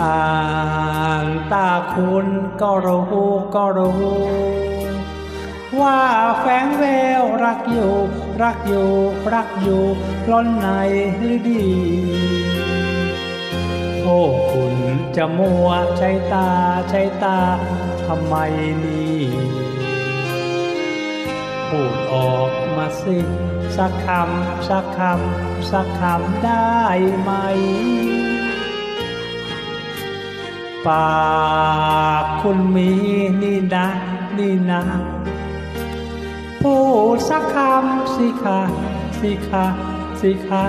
อ่านตาคุณก็รู้ก็รู้ ว่าแฝงแววรักอยู่ รักอยู่ รักอยู่ล้นในหรือดี โอ้คุณจะมัวใช้ตาใช้ตาทำไมนี่พูดออกมาสิ สักคำ สักคำ สักคำได้ไหม ปากคุณมีนี่นะนี่นะพูดสักคำสิคะสิคะสิคะ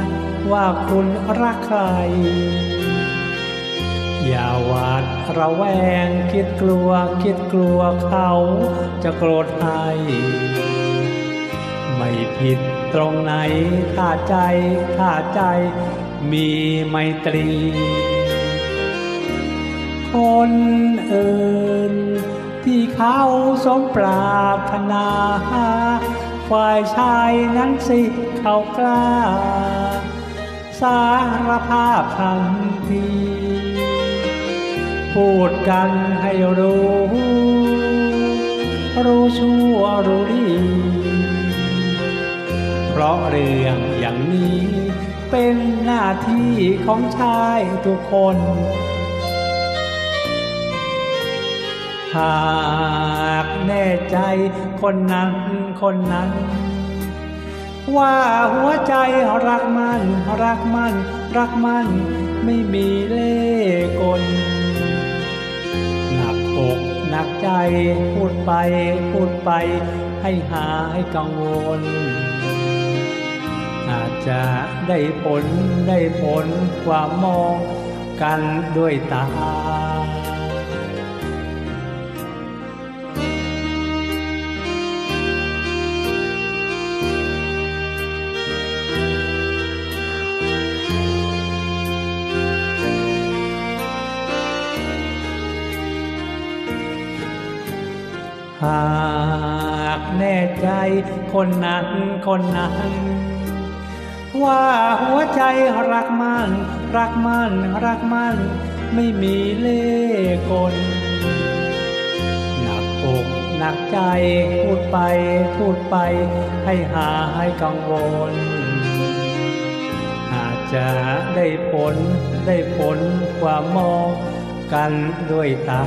ว่าคุณรักใคร อย่าหวาดระแวงคิดกลัวคิดกลัวเขาจะโกรธให้ไม่ผิดตรงไหนถ้าใจถ้าใจมีไมตรี คนอื่น ที่เขาสมปรารถนาฝ่ายชายนั้นสิเขากล้า สารภาพทันที พูดกันให้รู้ รู้ชั่วรู้ดี เพราะเรื่องอย่างนี้ เป็นหน้าที่ของชายทุกคน หากแน่ใจคนนั้นคนนั้น ว่าหัวใจรักมันรักมัน รักมันไม่มีเล่กลหนักอกหนักใจพูดไปพูดไปให้หายกังวล อาจจะได้ผลได้ผลความมองกันด้วยตา หากแน่ใจคนนั้นคนนั้น ว่าหัวใจรักมัน รักมัน รักมัน ไม่มีเล่กลหนักอกหนักใจพูดไปพูดไป ให้หายกังวล อาจจะได้ผลได้ผลความมองกันด้วยตา